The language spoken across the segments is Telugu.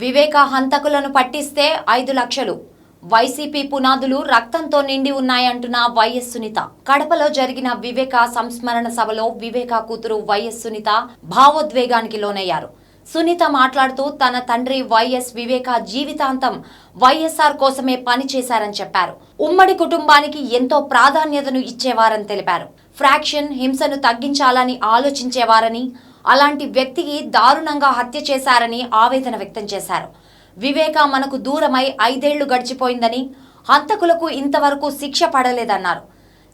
వివేక హంతకులను పట్టిస్తే ఐదు లక్షలు. వైసీపీ పునాదులు రక్తంతో నిండి ఉన్నాయంటున్న వైఎస్ సునీత. కడపలో జరిగిన వివేక సంస్మరణ సభలో వివేక కూతురు వైఎస్ సునీత భావోద్వేగానికి లోనయ్యారు. సునీత మాట్లాడుతూ తన తండ్రి వైఎస్ వివేక జీవితాంతం వైఎస్ఆర్ కోసమే పనిచేశారని చెప్పారు. ఉమ్మడి కుటుంబానికి ఎంతో ప్రాధాన్యతను ఇచ్చేవారని తెలిపారు. ఫ్రాక్షన్ హింసను తగ్గించాలని ఆలోచించేవారని అలాంటి వ్యక్తికి దారుణంగా హత్య చేశారని ఆవేదన వ్యక్తం చేశారు. వివేక మనకు దూరమై ఐదేళ్ళు గడిచిపోయిందని హంతకులకు ఇంతవరకు శిక్ష పడలేదన్నారు.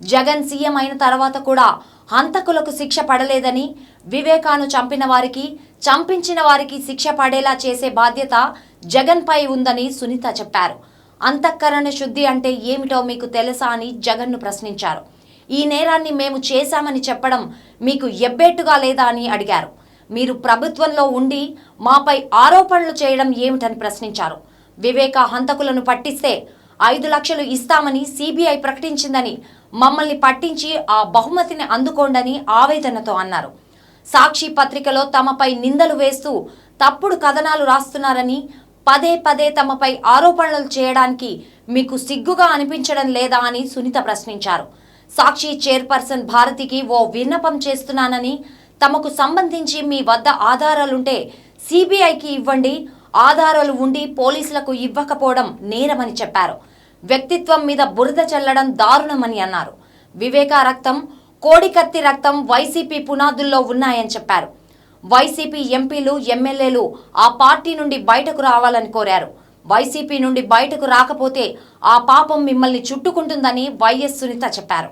జగన్ సీఎం అయిన తర్వాత కూడా హంతకులకు శిక్ష పడలేదని వివేకాను చంపిన వారికి చంపించిన వారికి శిక్ష పడేలా చేసే బాధ్యత జగన్పై ఉందని సునీత చెప్పారు. అంతఃకరణ శుద్ధి అంటే ఏమిటో మీకు తెలుసా అని జగన్ను ప్రశ్నించారు. ఈ నేరాన్ని మేము చేశామని చెప్పడం మీకు ఎబ్బేట్టుగా లేదా అని అడిగారు. మీరు ప్రభుత్వంలో ఉండి మాపై ఆరోపణలు చేయడం ఏమిటని ప్రశ్నించారు. వివేక హంతకులను పట్టిస్తే ఐదు లక్షలు ఇస్తామని సిబిఐ ప్రకటించిందని మమ్మల్ని పట్టించి ఆ బహుమతిని అందుకోండని ఆవేదనతో అన్నారు. సాక్షి పత్రికలో తమపై నిందలు వేస్తూ తప్పుడు కథనాలు రాస్తున్నారని పదే పదే తమపై ఆరోపణలు చేయడానికి మీకు సిగ్గుగా అనిపించడం లేదా అని సునీత ప్రశ్నించారు. సాక్షి చైర్పర్సన్ భారతికి ఓ విన్నపం చేస్తున్నానని తమకు సంబంధించి మీ వద్ద ఆధారాలుంటే సిబిఐకి ఇవ్వండి ఆధారాలు ఉండి పోలీసులకు ఇవ్వకపోవడం నేరమని చెప్పారు. వ్యక్తిత్వం మీద బురద చల్లడం దారుణమని అన్నారు. వివేకా రక్తం కోడికత్తి రక్తం వైసీపీ పునాదుల్లో ఉన్నాయని చెప్పారు. వైసీపీ ఎంపీలు ఎమ్మెల్యేలు ఆ పార్టీ నుండి బయటకు రావాలని కోరారు. వైసీపీ నుండి బయటకు రాకపోతే ఆ పాపం మిమ్మల్ని చుట్టుకుంటుందని వైఎస్ సునీత చెప్పారు.